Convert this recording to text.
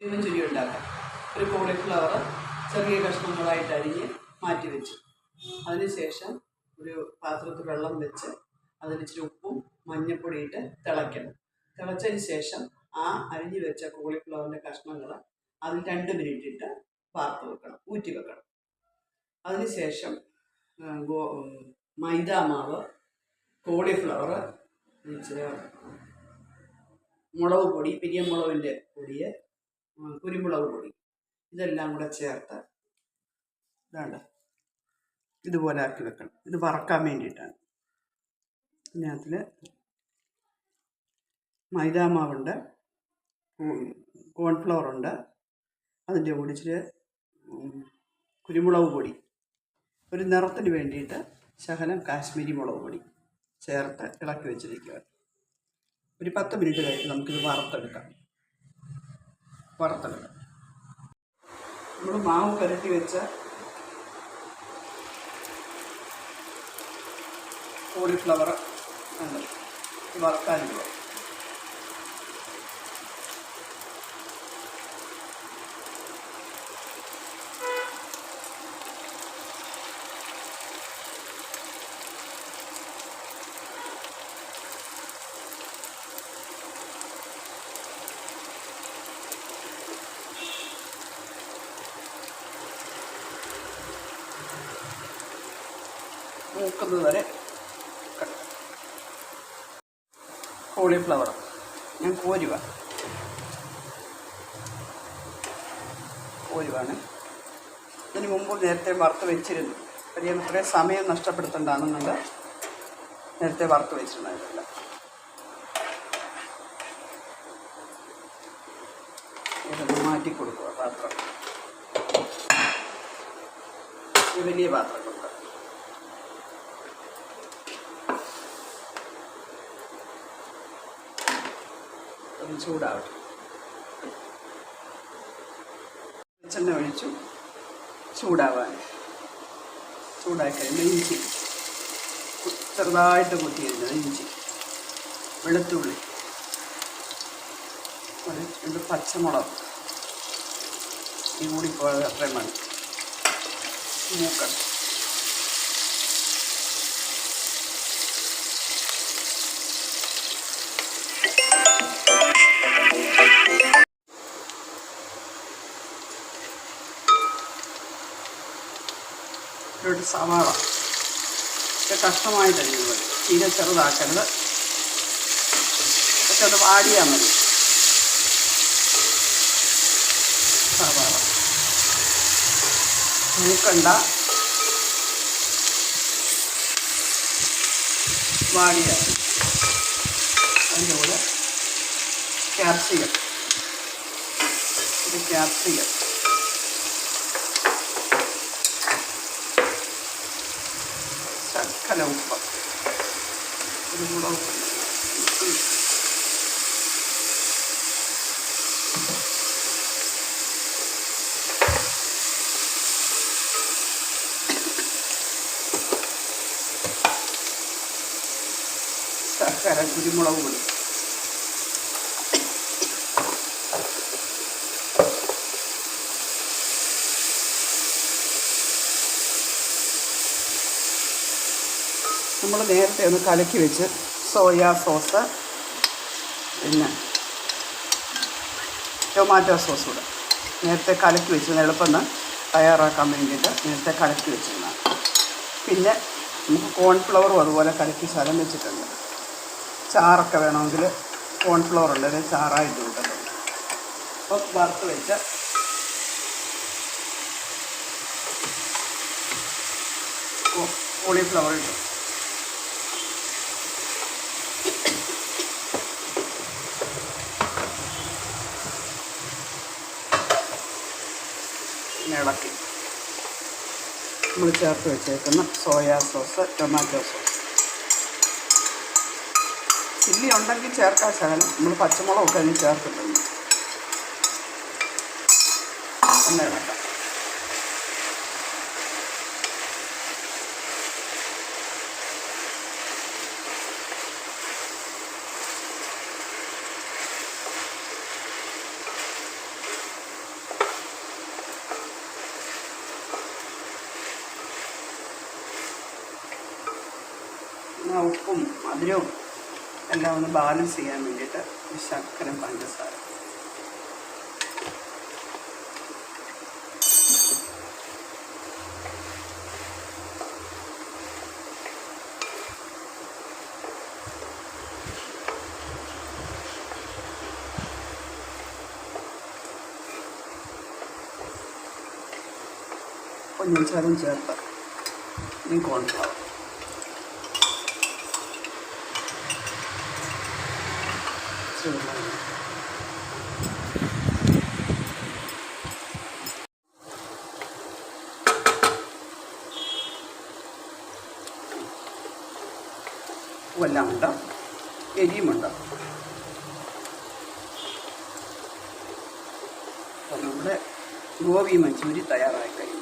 ചുരി ഉണ്ടാക്കാം. ഒരു കോളിഫ്ലവർ ചെറിയ കഷ്ണങ്ങളായിട്ട് അരിഞ്ഞ് മാറ്റി വെച്ചു അതിനുശേഷം ഒരു പാത്രത്തിൽ വെള്ളം വെച്ച് അതിൽ ഇച്ചിരി ഉപ്പും മഞ്ഞൾപ്പൊടി ഇട്ട് തിളയ്ക്കണം. തിളച്ചതിന് ശേഷം ആ അരിഞ്ഞ് വെച്ച കോളിഫ്ലവറിന്റെ കഷ്ണങ്ങൾ അതിൽ രണ്ട് മിനിറ്റ് ഇട്ട് വാർത്ത് വെക്കണം ഊറ്റി വെക്കണം. അതിനുശേഷം ഗോ മൈദ മാവ് കോളിഫ്ലവർ മുളക് പൊടി പിരിയമുളകിന്റെ പൊടിയെ കുരുമുളക് പൊടി. ഇതെല്ലാം കൂടെ ചേർത്ത് ഇതാണ്ട് ഇതുപോലെ ആക്കി വെക്കണം. ഇത് വറക്കാൻ വേണ്ടിയിട്ടാണ്. ഇതിനകത്തിൽ മൈദാമാവുണ്ട് കോൺഫ്ലവർ ഉണ്ട്. അതിന്റെ കൂടെ ഇച്ചിരി കുരുമുളക് പൊടി. ഒരു നിറത്തിന് വേണ്ടിയിട്ട് ശകലം കാശ്മീരി മുളക് പൊടി ചേർത്ത് ഇളക്കി വെച്ചിരിക്കുക ഒരു പത്ത് മിനിറ്റ് കഴിഞ്ഞ് നമുക്കിത് വറുത്തെടുക്കാം. വറുത്തെടുക്കാം നമ്മൾ മാവ് പുരട്ടി വെച്ച കോളിഫ്ലവർ ഉണ്ട് വറുക്കാനുള്ള മൂക്കുന്നത് വരെ. കോളിഫ്ലവർ ഞാൻ കോരുവ. കോരുവാണ്. ഇതിന് മുമ്പ് നേരത്തെ വറുത്ത് വെച്ചിരുന്നു. കാര്യം ഇത്രയും സമയം നഷ്ടപ്പെടുത്തേണ്ടതാണെന്നുണ്ട്. നേരത്തെ വറുത്ത് വെച്ചിട്ടുണ്ടായിരുന്നില്ല മാറ്റി കൊടുക്കുക പാത്രം. വലിയ പാത്രം ഒന്ന് ചൂടാവട്ടെ. വെളിച്ചെണ്ണ ഒഴിച്ചു. ചൂടാവാൻ. ചൂടാക്കി ഇഞ്ചി. ചെറുതായിട്ട് കുത്തിയിരുന്നത് ഇഞ്ചി. വെളുത്തുള്ളി. പച്ചമുളക്. ഈ കൂടി പോയത് അത്രയും മതി. മൂക്കണം ഒരു സവാള. ഒക്കെ തരുന്നത് മതി തീരെ ചെറുതാക്കരുത്. പക്ഷെ അത് വാടിയാൽ മതി. സവാള. മൂക്കണ്ട. വാടിയ. അതിന്റെ കൂടെ ക്യാപ്സികം. ഇത് ക്യാപ്സികം ശർക്കര ഉപ്പ് കുരുമുളക് പൊടി. ശർക്കര കുരുമുളക് പൊടി നമ്മൾ നേരത്തെ ഒന്ന് കലക്കി വെച്ച് സോയാ സോസ് പിന്നെ ടൊമാറ്റോ സോസ് കൂടെ. നേരത്തെ കലക്കി വെച്ചിരുന്ന എളുപ്പം തയ്യാറാക്കാൻ വേണ്ടിയിട്ട് നേരത്തെ കലക്കി വെച്ചിരുന്നതാണ്. പിന്നെ നമുക്ക് കോൺഫ്ലവറും അതുപോലെ കലക്കി ശലം വെച്ചിട്ടുണ്ട്. ചാറൊക്കെ വേണമെങ്കിൽ കോൺഫ്ലവർ ഉള്ളത് ചാറായിട്ട് കൂട്ടത്തുണ്ട് അപ്പോൾ വറുത്ത് വെച്ച് കോളിഫ്ലവർ ഇട്ടു പിന്നെ ഇളക്കി നമ്മൾ ചേർത്ത് വെച്ചേക്കുന്ന soya sauce tomato sauce. Chilli ഉണ്ടെങ്കിൽ ചേർക്കാൻ ശകലം. നമ്മൾ പച്ചമുളകൊക്കെ അതിന് ചേർത്തിട്ടുണ്ട്. ഒന്ന് ഇളക്കാം. ഉപ്പും മധുരവും എല്ലാം ഒന്ന് ബാലൻസ് ചെയ്യാൻ വേണ്ടിയിട്ട് ശർക്കര പഞ്ചസാര. പഞ്ചസാരയും ചേർത്ത് ഈ കോൺഫ്ലവർ ഉപ്പെല്ലാം ഉണ്ട് എരിയുമുണ്ട് അപ്പോൾ നമ്മുടെ ഗോപി മഞ്ചൂരി തയ്യാറായി കഴിഞ്ഞു.